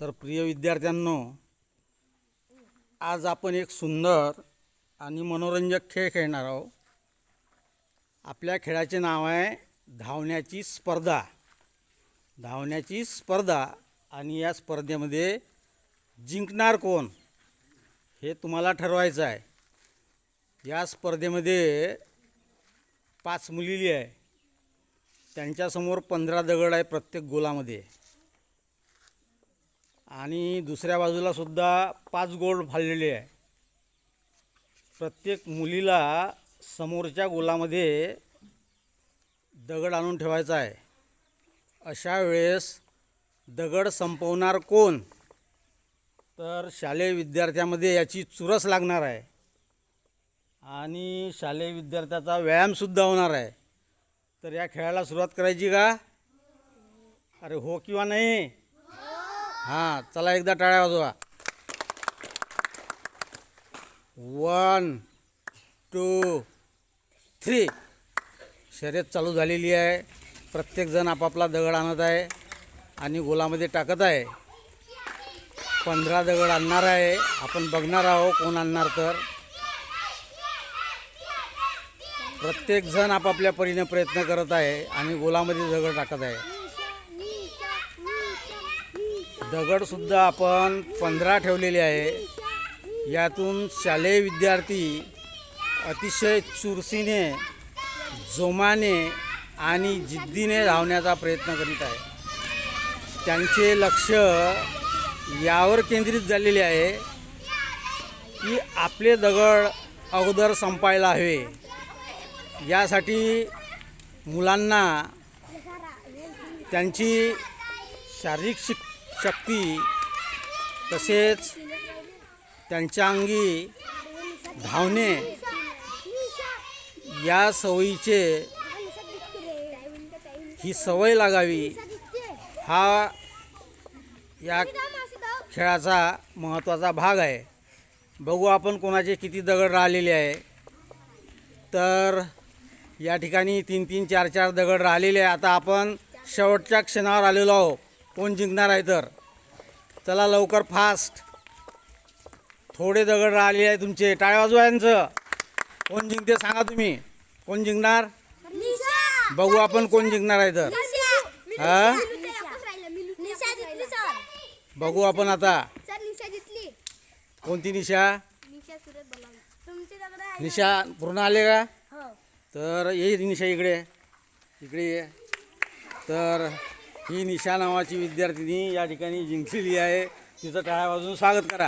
तर प्रिय विद्यार्थ्यांनो आज आपण एक सुंदर आणि मनोरंजक खेळ खेळणार आहोत. आपल्या खेळाचे नाव आहे धावण्याची स्पर्धा. धावण्याची स्पर्धा आणि या स्पर्धेमध्ये जिंकणार कोण हे तुम्हाला ठरवायचं आहे. या स्पर्धेमध्ये पाच मुलीली आहे. त्यांच्यासमोर पंधरा दगड आहे प्रत्येक गोलामध्ये. आणि दुसऱ्या बाजूला सुद्धा पाच गोल फाडलेले आहे. प्रत्येक मुलीला समोरच्या गोलामध्ये दगड आणून ठेवायचा आहे. अशा वेळेस दगड संपवणार कोण? तर शालेय विद्यार्थ्यामध्ये याची चुरस लागणार आहे. आणि शालेय विद्यार्थ्याचा व्यायामसुद्धा होणार आहे. तर या खेळाला सुरुवात करायची का? अरे हो किंवा नाही? हां चला एकदा टाळ्या वाजवा. वन टू थ्री शर्यत चालू झालेली आहे. प्रत्येकजण आपापला दगड आणत आहे आणि गोलामध्ये टाकत आहे. पंधरा दगड आणणार आहे. आपण बघणार आहोत कोण आणणार तर. प्रत्येकजण आपापल्या परीने प्रयत्न करत आहे आणि गोलामध्ये दगड टाकत आहे. दगडसुद्धा आपण पंधरा ठेवलेले आहे. यातून शालेय विद्यार्थी अतिशय चुरसीने जोमाने आणि जिद्दीने धावण्याचा प्रयत्न करीत आहे. त्यांचे लक्ष यावर केंद्रित झालेले आहे की आपले दगड अगोदर संपायला हवे. यासाठी मुलांना त्यांची शारीरिक शिक शक्ती तसेच त्यांच्या अंगी धावणे या सवयीचे ही सवय लागावी हा या खेळाचा महत्त्वाचा भाग आहे. बघू आपण कोणाचे किती दगड राहिलेले आहे. तर या ठिकाणी तीन तीन चार चार दगड राहिलेले आहे. आता आपण शेवटच्या क्षणावर आलेलो आहो कोण जिंकणार आहे तर? चला लवकर फास्ट थोडे दगड राहिले आहे तुमचे. टाळ्या वाजवा यांचं. कोण जिंकते सांगा तुम्ही. कोण जिंकणार? बघू आपण कोण जिंकणार आहे तर. हा? बघू आपण आता. कोणती निशा? निशा पूर्ण आले का? तर ये निशा इकडे. इकडे ये. तर ही निशा नावाची विद्यार्थिनी या ठिकाणी जिंकलेली आहे. तिचं टाळ्या वाजून स्वागत करा.